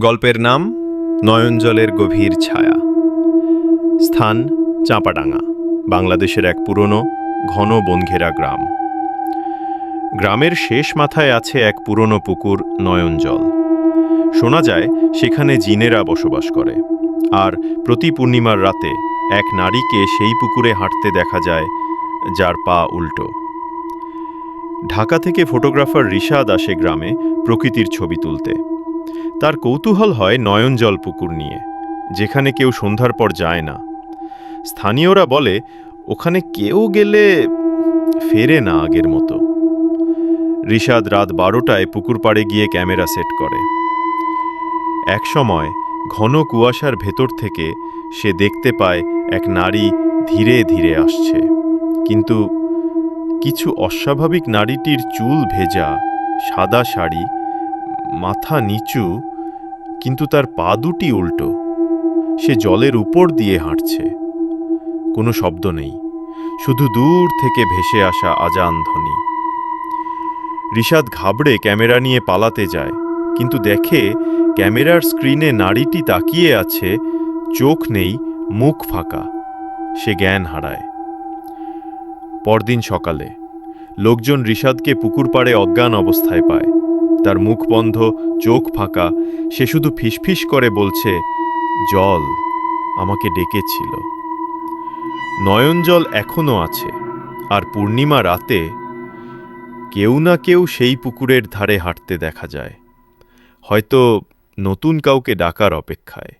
গল্পের নাম নয়নজলের গভীর ছায়া। স্থান চাঁপাডাঙ্গা, বাংলাদেশের এক পুরনো, ঘন বনঘেরা গ্রাম। গ্রামের শেষ মাথায় আছে এক পুরনো পুকুর, নয়নজল। শোনা যায়, সেখানে জিনেরা বসবাস করে। আর প্রতি পূর্ণিমার রাতে এক নারীকে সেই পুকুরে হাঁটতে দেখা যায়, যার পা উল্টো। ঢাকা থেকে ফটোগ্রাফার রিশাদ আসে গ্রামে প্রকৃতির ছবি তুলতে। তার কৌতূহল হয় নয়নজল পুকুর নিয়ে, যেখানে কেউ সন্ধ্যার পর যায় না। স্থানীয়রা বলে, ওখানে কেউ গেলে ফেরে না আগের মতো। রিশাদ রাত বারোটায় পুকুর পাড়ে গিয়ে ক্যামেরা সেট করে। এক সময় ঘন কুয়াশার ভেতর থেকে সে দেখতে পায় এক নারী ধীরে ধীরে আসছে। কিন্তু কিছু অস্বাভাবিক নারীটির চুল ভেজা, সাদা শাড়ি মাথা নিচু, কিন্তু তার পা দুটি উল্টো। সে জলের উপর দিয়ে হাঁটছে। কোনো শব্দ নেই। শুধু দূর থেকে ভেসে আসা আজান ধ্বনি। ঋষাদ ঘাবড়ে ক্যামেরা নিয়ে পালাতে যায়, কিন্তু দেখে ক্যামেরার স্ক্রিনে নারীটি তাকিয়ে আছে, চোখ নেই, মুখ ফাঁকা। সে জ্ঞান হারায়। পরদিন সকালে, লোকজন ঋষাদকে পুকুর পাড়ে অজ্ঞান অবস্থায় পায়। তার মুখ বন্ধ, চোখ ফাঁকা। সে শুধু ফিসফিস করে বলছে, জল আমাকে ডেকেছিল। নয়ন জল এখনও আছে, আর পূর্ণিমা রাতে কেউ না কেউ সেই পুকুরের ধারে হাঁটতে দেখা যায়। হয়তো নতুন কাউকে ডাকার অপেক্ষায়।